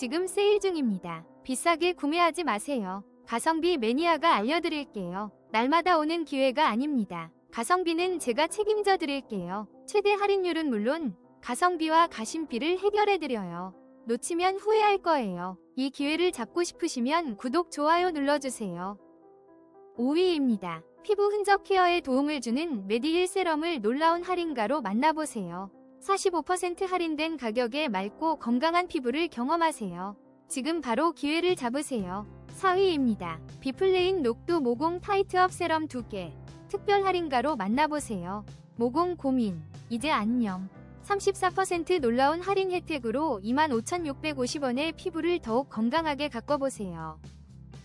지금 세일 중입니다. 비싸게 구매하지 마세요. 가성비 매니아가 알려드릴게요. 날마다 오는 기회가 아닙니다. 가성비는 제가 책임져 드릴게요. 최대 할인율은 물론 가성비와 가심비를 해결해 드려요. 놓치면 후회할 거예요. 이 기회를 잡고 싶으시면 구독, 좋아요 눌러주세요. 5위입니다. 피부 흔적 케어에 도움을 주는 메디힐 세럼을 놀라운 할인가로 만나보세요. 45% 할인된 가격에 맑고 건강한 피부를 경험하세요. 지금 바로 기회를 잡으세요. 4위입니다. 비플레인 녹두 모공 타이트업 세럼 2개. 특별 할인가로 만나보세요. 모공 고민, 이제 안녕. 34% 놀라운 할인 혜택으로 25,650원의 피부를 더욱 건강하게 가꿔보세요.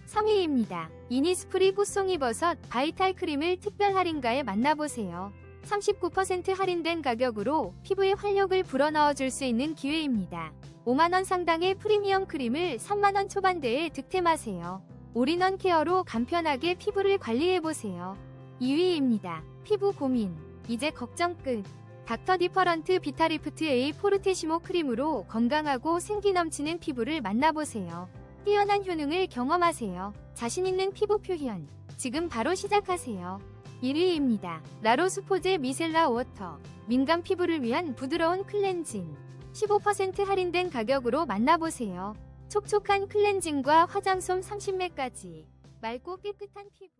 3위입니다. 이니스프리 꽃송이 버섯 바이탈 크림을 특별 할인가에 만나보세요. 39% 할인된 가격으로 피부에 활력을 불어넣어 줄 수 있는 기회입니다. 5만원 상당의 프리미엄 크림을 3만원 초반대에 득템하세요. 올인원 케어로 간편하게 피부를 관리해보세요. 2위입니다. 피부 고민. 이제 걱정 끝. 닥터 디퍼런트 비타리프트 A 포르테시모 크림으로 건강하고 생기 넘치는 피부를 만나보세요. 뛰어난 효능을 경험하세요. 자신 있는 피부 표현. 지금 바로 시작하세요. 1위입니다. 라로스포제 미셀라 워터. 민감 피부를 위한 부드러운 클렌징. 15% 할인된 가격으로 만나보세요. 촉촉한 클렌징과 화장솜 30매까지. 맑고 깨끗한 피부.